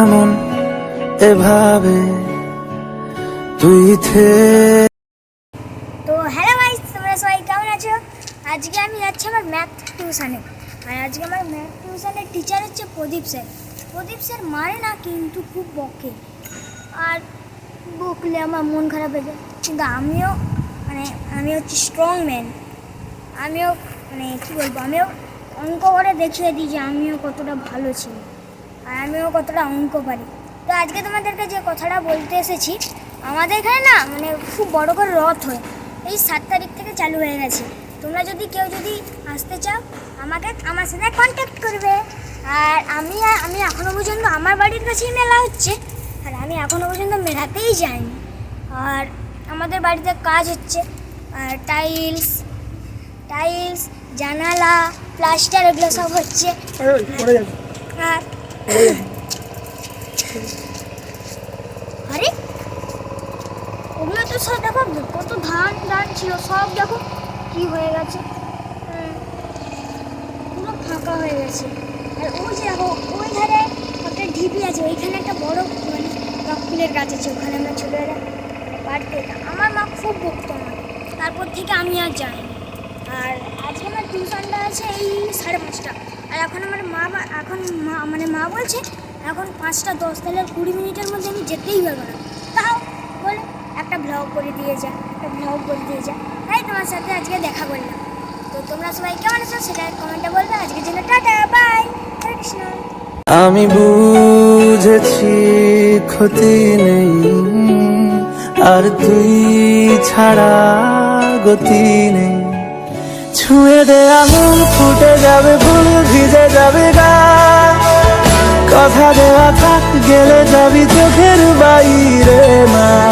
এমন এভাবে তুই থে তো হ্যালো গাইস তোমরা সবাই কেমন আছো? আজকে আমি যাচ্ছি আমার ম্যাথ টিউশনে আর আজকে আমার ম্যাথ টিউশনের টিচার হচ্ছে প্রদীপ স্যার প্রদীপ স্যার মারে না, কিন্তু খুব বকে। আর বকলে আমার মন খারাপ হয়ে যায়। কিন্তু আমিও মানে আমি হচ্ছে স্ট্রং ম্যান আমিও মানে কী বলব, আমিও অঙ্ক করে দেখিয়ে দিই যে আমিও কতটা ভালো ছিল আর আমিও কতটা অঙ্ক পারি। তো আজকে তোমাদেরকে যে কথাটা বলতে এসেছি আমাদের এখানে না মানে খুব বড় করে রথ হয়। এই সাত তারিখ থেকে চালু হয়ে গেছে। তোমরা যদি কেউ যদি আসতে চাও আমাকে আমার সাথে কন্ট্যাক্ট করবে। আর আমি আমি এখনও পর্যন্ত আমার বাড়ির কাছেই মেলা হচ্ছে। আর আমি এখনও পর্যন্ত মেলাতেই যাইনি। আর আমাদের বাড়িতে কাজ হচ্ছে। আর টাইলস টাইলস জানালা প্লাস্টার এগুলো সব হচ্ছে। আর আরে, ওগুলো তো সব দেখো, কত ধান ধান ছিল, সব দেখো কি হয়ে গেছে। পুরো ফাঁকা হয়ে গেছে। আর ওই যে দেখো, ওই ধারে একটা ঢিপি আছে, ওইখানে একটা বড় মানে ফুলের গাছ আছে, ওখানে আমরা বাড়িতে যেতাম। আমার মা খুব বকতো আমার, তারপর থেকে আমি আর যাইনি। আর আজকে আমার টিউশনটা আছে এই সাড়ে পাঁচটা। আর এখন আমার মা এখন মা মানে মা বলছে, এখন পাঁচটা দশ, তাহলে কুড়ি মিনিটের মধ্যে আমি যেতেই পারব না। তাও বলে, একটা ব্লগ করে দিয়ে যা, একটা ব্লগ করে দিয়ে যা। তাই তোমার সাথে আজকে দেখা করলাম। তো তোমরা সবাই কেমন আছো সেটা কমেন্টে বলবে। আজকের জন্য টাটা বাই কৃষ্ণ। আমি বুঝেছি ক্ষতি নেই, আর তুই ছাড়া গতি নেই। ছুঁয়ে দে আঙুল, ফুটে যাবে ভিজে যাবে গা। কথা দেওয়া থাক গেলে যাবি চোখের বাইরে মা।